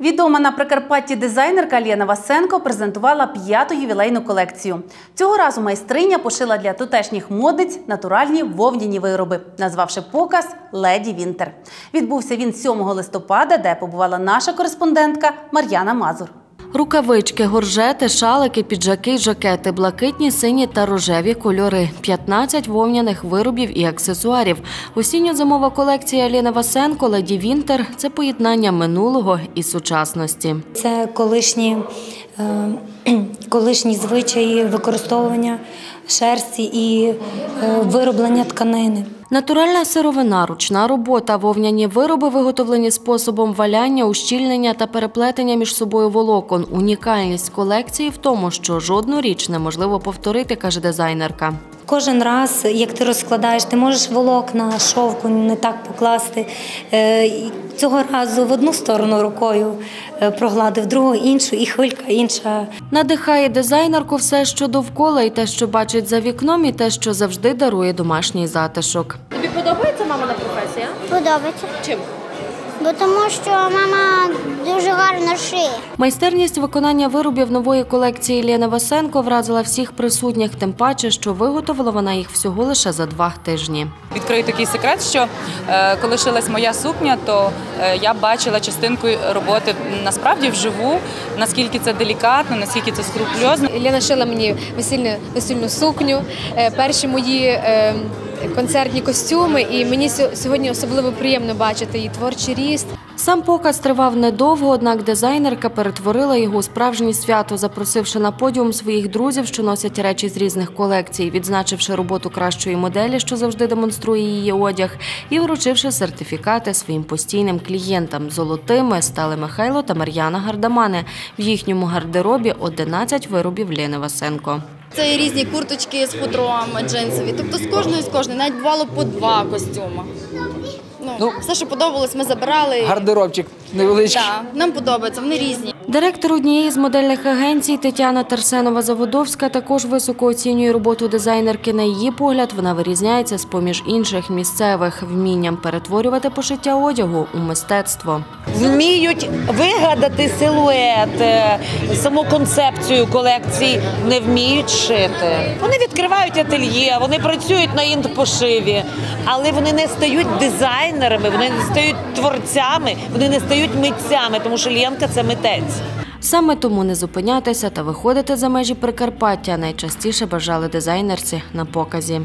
Відома на Прикарпатті дизайнерка Лєна Васенко презентувала п'яту ювілейну колекцію. Цього разу майстриня пошила для тутешніх модниць натуральні вовняні вироби, назвавши показ Леді Вінтер. Відбувся він 7 листопада, де побувала наша кореспондентка Мар'яна Мазур. Рукавички, горжети, шалики, піджаки, жакети, блакитні, сині та рожеві кольори, 15 вовняних виробів і аксесуарів. Осінньо-зимова колекція Ліни Васенко «Леді Вінтер» – це поєднання минулого і сучасності. Це колишні, колишні звичаї використовування шерсті і е, вироблення тканини. Натуральна сировина, ручна робота, вовняні вироби, виготовлені способом валяння, ущільнення та переплетення між собою волокон. Унікальність колекції в тому, що жодну річ неможливо повторити, каже дизайнерка. Кожен раз, як ти розкладаєш, ти можеш волокна, шовку не так покласти. Е, Цього разу в одну сторону рукою е, прогладив, другу іншу, і хвилька інша. Надихає дизайнерку все, що довкола, і те, що бачить за вікном, і те, що завжди дарує домашній затишок. Тобі подобається мамина професія? Подобається. Чим? Бо тому що мама дуже гарно шиє. Майстерність виконання виробів нової колекції Лєни Васенко вразила всіх присутніх, тим паче, що виготовила вона їх всього лише за два тижні. Відкрию такий секрет, що е, коли шилась моя сукня, то е, я бачила частинку роботи насправді вживу, наскільки це делікатно, наскільки це скрупульозно. Лена шила мені весільну весільну сукню, е, перші мої е, концертні костюми, і мені сьогодні особливо приємно бачити її творчий ріст. Сам показ тривав недовго, однак дизайнерка перетворила його у справжнє свято, запросивши на подіум своїх друзів, що носять речі з різних колекцій, відзначивши роботу кращої моделі, що завжди демонструє її одяг, і вручивши сертифікати своїм постійним клієнтам. Золотими стали Михайло та Мар'яна Гардамани. В їхньому гардеробі 11 виробів Лєни Васенко. Це і різні курточки з хутром джинсові. Тобто з кожної з кожної, навіть бувало по два костюми. Ну, Ну, все, що подобалось, ми забирали. Гардеробчик невеличкий. Так, нам подобається, вони різні. Директор однієї з модельних агенцій Тетяна Тарсенова-Заводовська також високо оцінює роботу дизайнерки. На її погляд, вона вирізняється з поміж інших місцевих вмінням перетворювати пошиття одягу у мистецтво. вміють вигадати силует, е, саму концепцію колекції не вміють шити. Вони відкривають ательє, вони працюють на інтпошиві, але вони не стають дизайнерами, вони не стають творцями, вони не стають митцями, тому що Лєнка це митець. Саме тому не зупинятися та виходити за межі Прикарпаття найчастіше бажали дизайнерці на показі.